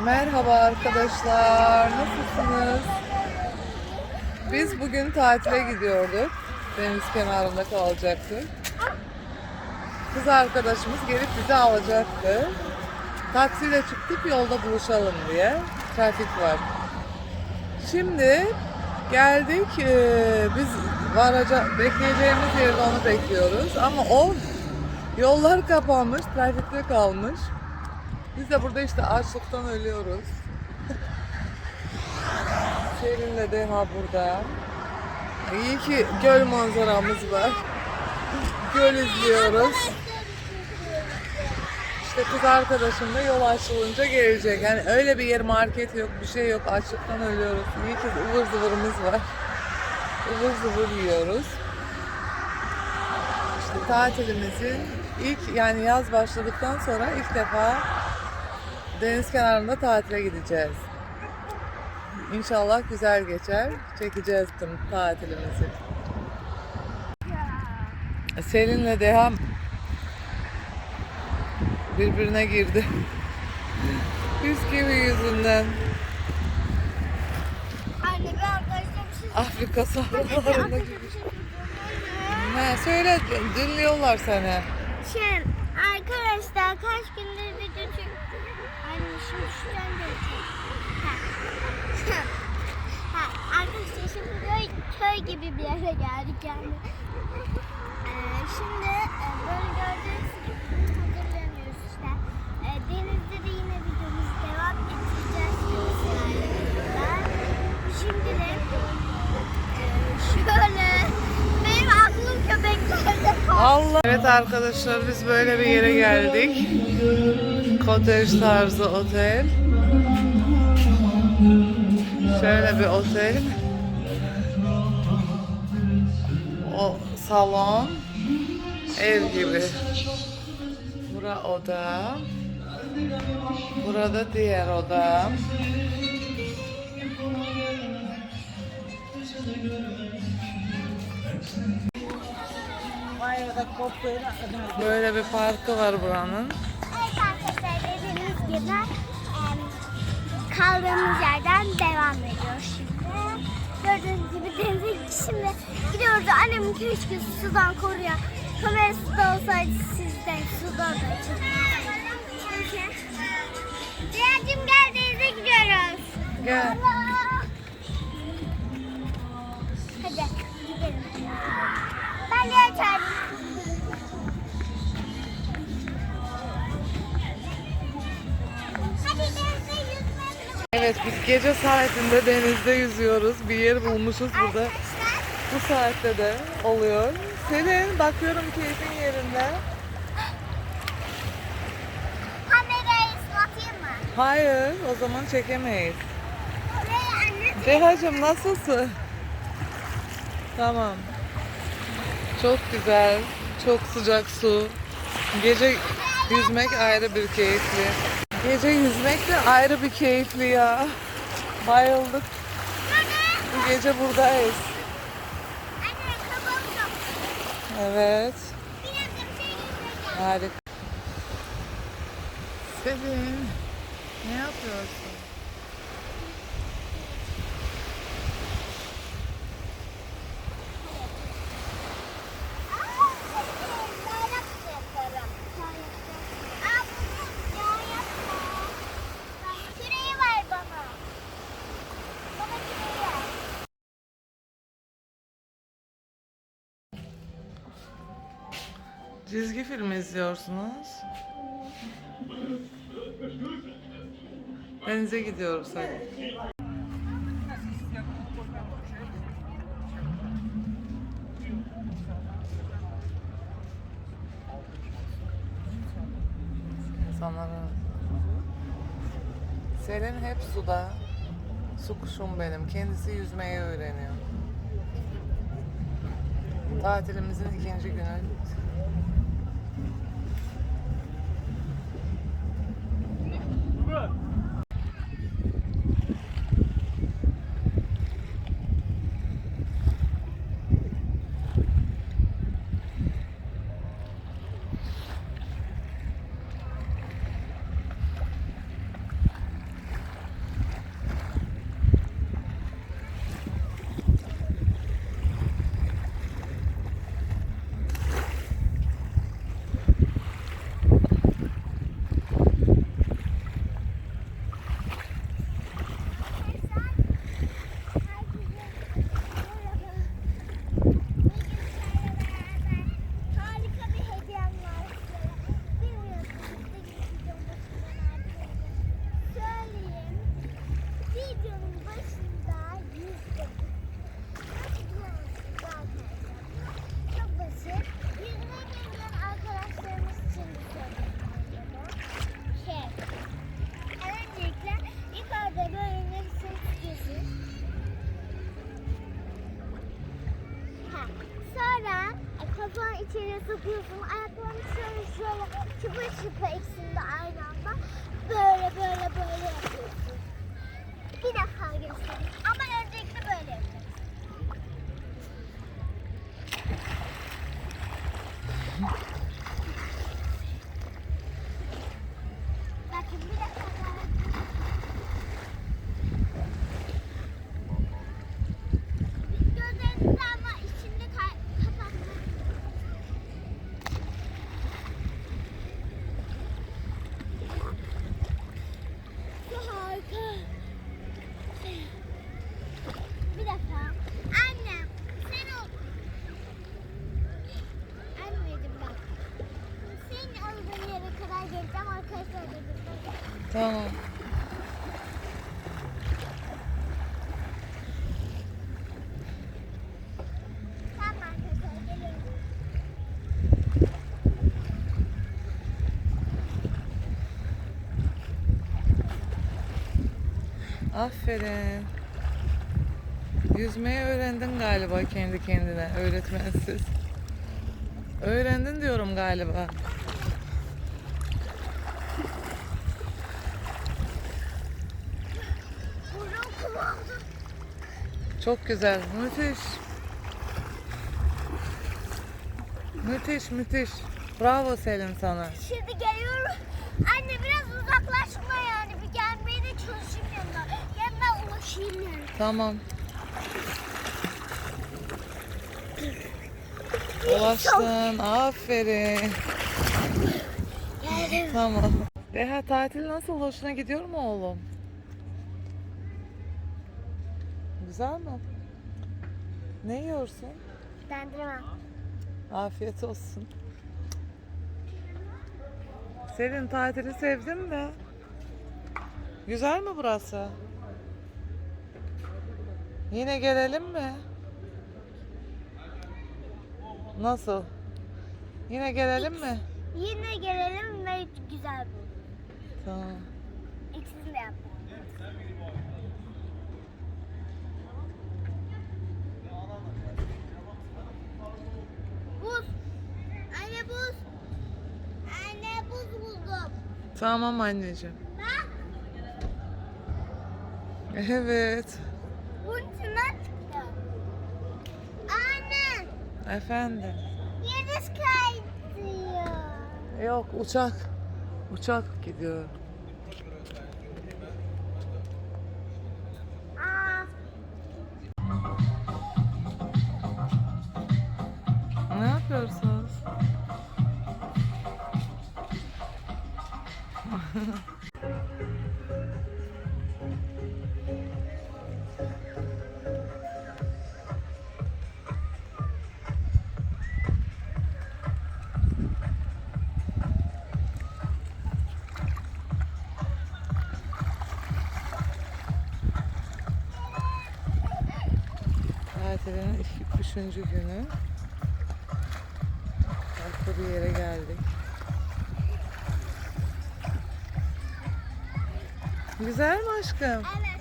Merhaba arkadaşlar, nasılsınız? Biz bugün tatile gidiyorduk. Deniz kenarında kalacaktık. Kız arkadaşımız gelip bizi alacaktı. Taksiyle çıktık yolda buluşalım diye. Trafik var. Şimdi geldik. eee, Biz varacak bekleyeceğimiz yerde onu bekliyoruz. Ama o yollar kapanmış, trafikte kalmış. Biz de burada işte açlıktan ölüyoruz. Şerin'le Deha burada. İyi ki göl manzaramız var. Göl izliyoruz. İşte kız arkadaşım da yol açılınca gelecek. Yani öyle bir yer market yok, bir şey yok. Açlıktan ölüyoruz. İyi ki ıvır zıvırımız var. Ivır zıvır yiyoruz. İşte tatilimizin ilk yani yaz başladıktan sonra ilk defa deniz kenarında tatile gideceğiz. İnşallah güzel geçer. Çekeceğiz tüm tatilimizi. Selin'le Deham birbirine girdi. Bisküvi yüzünden Anne bir şey Afrika sahralarında gibi. Ha, söyle dinliyorlar seni. Şey, arkadaşlar kaç gündür video çek... Anne şimdi şuradan göreceğim. Ha. arkadaşlar şimdi köy, köy gibi bir yere geldik yani. Ee, şimdi böyle gördüğünüz gibi hazırlanıyoruz işte. Ee, denizde de yine videomuzu devam ettireceğiz. sizlerle. Şimdi de e, şöyle benim aklım köpeklerde kaldı. Allah. Evet arkadaşlar biz böyle bir yere geldik. Cottage tarzı otel. Şöyle bir otel. O salon ev gibi. Bura oda. Burada diğer oda. Böyle bir parkı var buranın. Evet arkadaşlar dediğiniz gibi kaldığımız yerden devam ediyoruz şimdi. Gördüğünüz gibi denize şimdi gidiyoruz. Annem keşke sudan koruyor. Kamerası da olsaydı sizden suda da çekilseydi. Diyancım gel denize gidiyoruz. Gel. Hadi gidelim. Ben de açarım. Evet biz gece saatinde denizde yüzüyoruz. Bir yer bulmuşuz burada. Bu saatte de oluyor. Senin bakıyorum keyfin yerinde. kamerayı ıslatayım mı? Hayır o zaman çekemeyiz. Dehacım nasılsın? Tamam. Çok güzel. Çok sıcak su. Gece yüzmek ayrı bir keyifli. Gece yüzmek de ayrı bir keyifli ya. Bayıldık. Bu gece buradayız. Evet. Harika. Selin, ne yapıyorsun? Çizgi film izliyorsunuz. Denize gidiyoruz hadi. İnsanlara Selin hep suda. Su kuşum benim. Kendisi yüzmeyi öğreniyor. Tatilimizin ikinci günü Bırak. Çıpa çıpa ikisini de aynı anda böyle böyle böyle yapıyorsun. Bir defa göstereyim. Ama öncelikle böyle yapacaksın. Bakın bir defa daha. Gözlerinizi ama içinde ka- kapatmayın. Harika. Bir defa. Annem sen ol. Anneciğim bak. Senin olduğun yere kadar geleceğim arkadaşlar dedim. Tamam. Tamam arkadaşlar geliyorum. Aferin. Yüzmeyi öğrendin galiba kendi kendine öğretmensiz. Öğrendin diyorum galiba. Çok güzel. Müthiş. Müthiş müthiş. Bravo Selin sana. Şimdi geliyorum. Anne biraz uzaklaşma yani. Bir gelmeye de çalışayım yanına. Yanına ulaşayım yani. Tamam. Ulaştın. Aferin. Geldim. Tamam. Deha tatil nasıl? Hoşuna gidiyor mu oğlum? Güzel mi? Ne yiyorsun? Dondurma. Afiyet olsun. Selin tatili sevdin mi? Güzel mi burası? Yine gelelim mi? Nasıl? Yine gelelim mi? Yine gelelim ve güzel bu. Tamam. İkisini de yap. Buz. Anne buz. Anne buz buldum. Tamam anneciğim. Bak. Evet. Efendim. Yıldız kaydıyor. Yok uçak. Uçak gidiyor. Aa. Ne yapıyorsunuz? Tatilin ilk- üçüncü günü. Farklı bir yere geldik. Güzel mi aşkım? Evet.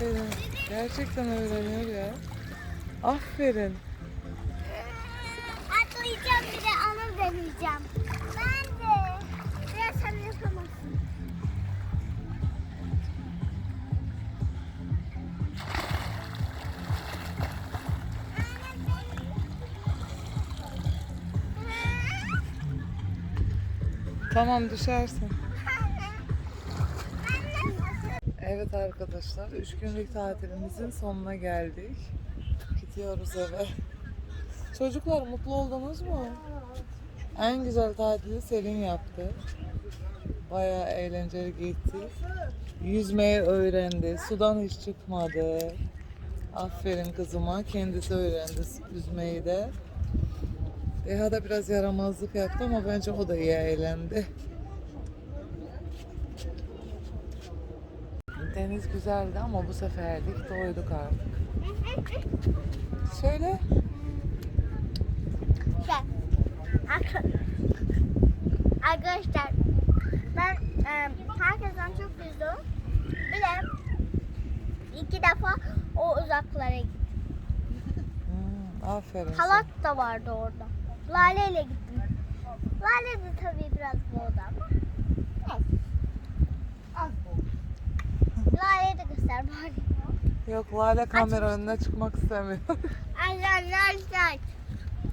Aferin. Gerçekten öğreniyor ya. Aferin. Atlayacağım bir de onu deneyeceğim. Ben de. Biraz sen yapamazsın. Tamam düşersin. Arkadaşlar, üç günlük tatilimizin sonuna geldik. Gidiyoruz eve. Çocuklar mutlu oldunuz mu? En güzel tatili Selin yaptı. Bayağı eğlenceli gitti. Yüzmeyi öğrendi, sudan hiç çıkmadı. Aferin kızıma, kendisi öğrendi yüzmeyi de. Deha da biraz yaramazlık yaptı ama bence o da iyi eğlendi. Deniz güzeldi ama bu seferlik doyduk artık. Söyle. Arka- Arkadaşlar ben e, herkesten çok yüzdüm. Bir de iki defa o uzaklara gittim. Hmm, aferin. Halat da vardı orada. Lale ile gittim. Lale de tabii biraz boğdu ama. Neyse. Az oldu. Lale'yi de göster bari. Yok Lale kamera önüne çıkmak istemiyor. Arkadaşlar